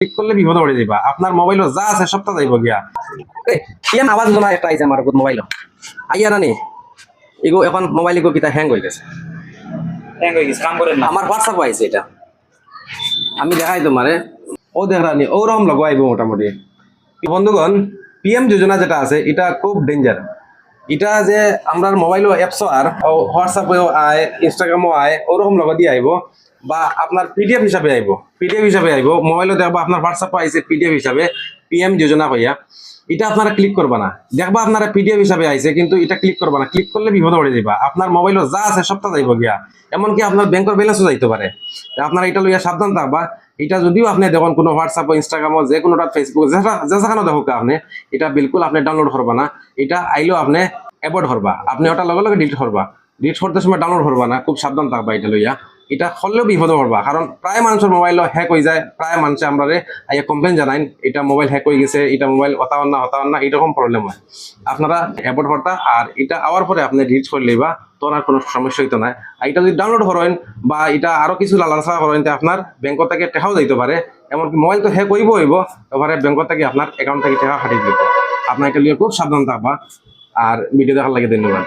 Click করলে বিপদ পড়ে যাবা আপনার মোবাইলও যা আছে সবটা যাইব গিয়া। ইয়ান আওয়াজ জমা একটা আইছে আমার মোবাইল আইয়া নানি এগো এখন মোবাইল এগো কিতা হ্যাং হয়ে গেছে। হ্যাং হয়ে গেছে কাম করেন না। আমার হোয়াটসঅ্যাপ আইছে এটা। আমি দেখাই তোমারে ও দেখরানি ওরকম লগো আইব মোটামুটি। বন্ধুগণ পিএম যোজনা যেটা আছে এটা খুব ডেঞ্জার এটা যে আমরা মোবাইলও অ্যাপসও আর হোয়াটসঅ্যাপেও আয় ইনস্টাগ্রামও আয় ওরকম লগো দিয়ে আইব বা আপনার পিডিএফ হিসাবে আইব। পিডিএফ হিসাবে আইব। মোবাইলও দেখবা আপনার হোয়াটসঅ্যাপে আইছে পিডিএফ হিসাবে। পিএম যোজনা কইয়া এটা আপনারা ক্লিক করবা না। দেখবা আপনারা পিডিএফ হিসাবে আইছে, কিন্তু এটা ক্লিক করবা না। ক্লিক করলে বিপদ পড়ে যাবা আপনার মোবাইলও যা আছে সবটা যাইব গিয়া। এমনকি আপনার ব্যাংকের ব্যালেন্সও যাইতে পারে। আপনারা এটা লইয়া সাবধান থাকবা। এটা যদিও আপনি দেখুন কোনো হোয়াটসঅ্যাপ ইনস্টাগ্রাম যে কোনোটা ফেসবুক যেখানে দেখুক আপনি, এটা বিলকুল আপনি ডাউনলোড করবা না। এটা আইলেও আপনি অ্যাভয়েড করবা। আপনি ওটা লগে লগে ডিলিট করবা। ডিলিট করতে সময় ডাউনলোড করবা না। খুব সাবধান থাকবা এটা লইয়া। এটা হলেও বিপদে পড়বা। কারণ প্রায় মানুষের মোবাইল হ্যাক হয়ে যায়। প্রায় মানুষে আমরা আইয়া কমপ্লেন জানাইন এটা মোবাইল হ্যাক হয়ে গেছে, এটা মোবাইল অতাওয়ান না হতাওয়ান না এরকম প্রবলেম হয়। আপনারা অ্যাভয়েড করতা আর এটা আওয়ার পরে আপনি ডিলিট করে লইবা তখন আর কোনো সমস্যা হইতো না। আর এটা যদি ডাউনলোড করেন বা এটা আরও কিছু লালাচা করেন, তে আপনার ব্যাংক থেকে টেকাও যাইতে পারে। এমনকি মোবাইল তো হ্যাক হইব হইব, এবারে ব্যাংক থেকে আপনার অ্যাকাউন্ট থেকে টাকা হারিয়ে দিব। আপনার এটা লিয়ে খুব সাবধান থাকবা। আর ভিডিও দেখার লাগে ধন্যবাদ।